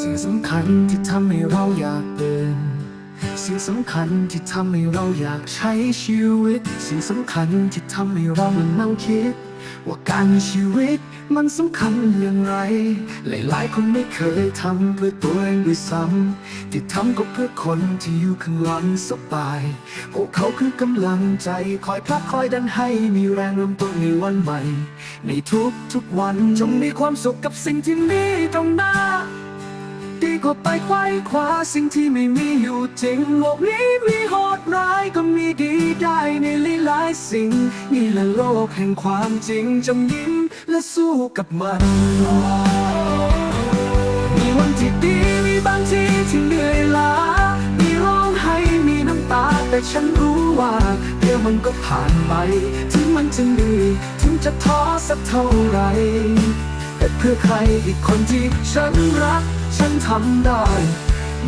สิ่งสำคัญที่ทำให้เราอยากเดิน สิ่งสำคัญที่ทำให้เราอยากใช้ชีวิต สิ่งสำคัญที่ทำให้เรามันนั่งคิด ว่าการมีชีวิตมันสำคัญอย่างไร หลายๆ คนไม่เคยทำเพื่อตัวเองด้วยซ้ำที่ทำก็เพื่อคนที่อยู่ข้างหลังสบาย พวกเขาคือกำลังใจคอยพลักคอยดันให้มีแรงเริ่มต้นในวันใหม่ ในทุกทุกๆวันจงมีความสุขกับสิ่งที่มีตรงหน้า ดีกว่าไปไขว้คว้าสิ่งที่ไม่มีอยู่จริงโลกนี้มีโหดร้ายก็มีดีได้ในหลายๆสิ่ง นี่แหละโลกแห่งความจริงจงยิ้มและสู้กับมัน มีวันที่ดีมีบางทีที่เหนื่อยล้า มีร้องไห้มีน้ำตา แต่ฉันรู้ว่าเดี๋ยวมันก็ผ่านไป ถึงมันจะเหนื่อยถึงจะท้อสักเท่าไหร่ แต่เพื่อใครอีกคนที่ฉันรัก ฉันทำได้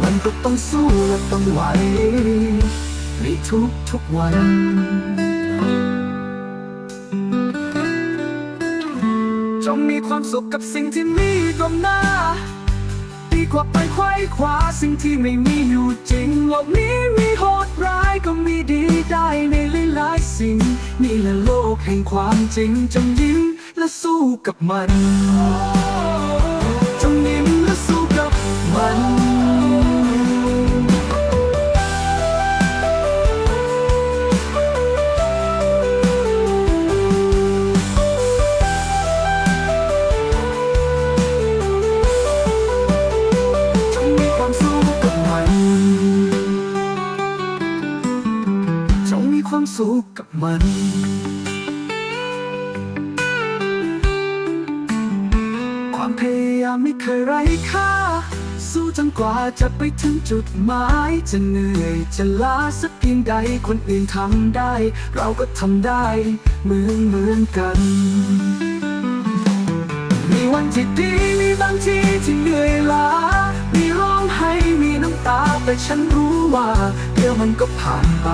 มันก็ต้องสู้และต้องไหวในทุกทุกๆวัน จงมีความสุขกับสิ่งที่มีตรงหน้า ดีกว่าไปไขว้คว้าสิ่งที่ไม่มีอยู่จริงโลกนี้มีโหดร้ายก็มีดีได้ในหลายๆสิ่งนี่แหละโลกแห่งความจริงจงยิ้ม และสู้กับมัน จงยิ้มและสู้กับมันจงมีความสุขกับมันจงมีความสุขกับมัน พยายามไม่เคยไร้ค่า สู้จนกว่าจะไปถึงจุดหมาย จะเหนื่อยจะล้าสักเพียงใดคนอื่นทำได้ เราก็ทำได้เหมือนเหมือนกัน มีวันที่ดีมีบางทีที่เหนื่อยล้า มีร้องไห้มีน้ำตาแต่ฉันรู้ว่าเดี๋ยวมันก็ผ่านไป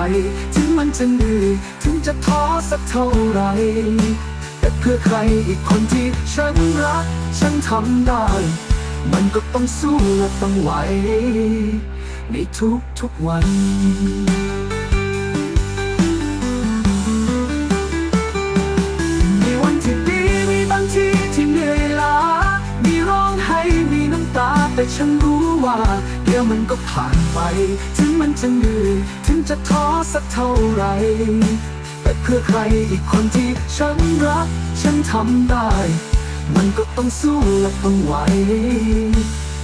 ถึงมันจะเหนื่อยถึงจะท้อสักเท่าไหร่ พื่อใครอีกคนที่ฉันรัก ฉันทำได้ มันก็ต้องสู้และต้องไหว ในทุกทุกๆวันมีวันที่ดีมีบางทีที่เหนื่อยลามีร้องไห้มีน้ำตาแต่ฉันรู้ว่าเดี๋ยวมันก็ผ่านไป ถึงมันจะเหนื่อยถึงจะท้อสักเท่าไหรแต่เพื่อใครอีกคนที่ฉันรัก ทำได้ มันก็ต้องสู้และต้องไหว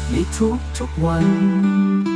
ในทุกทุกๆวัน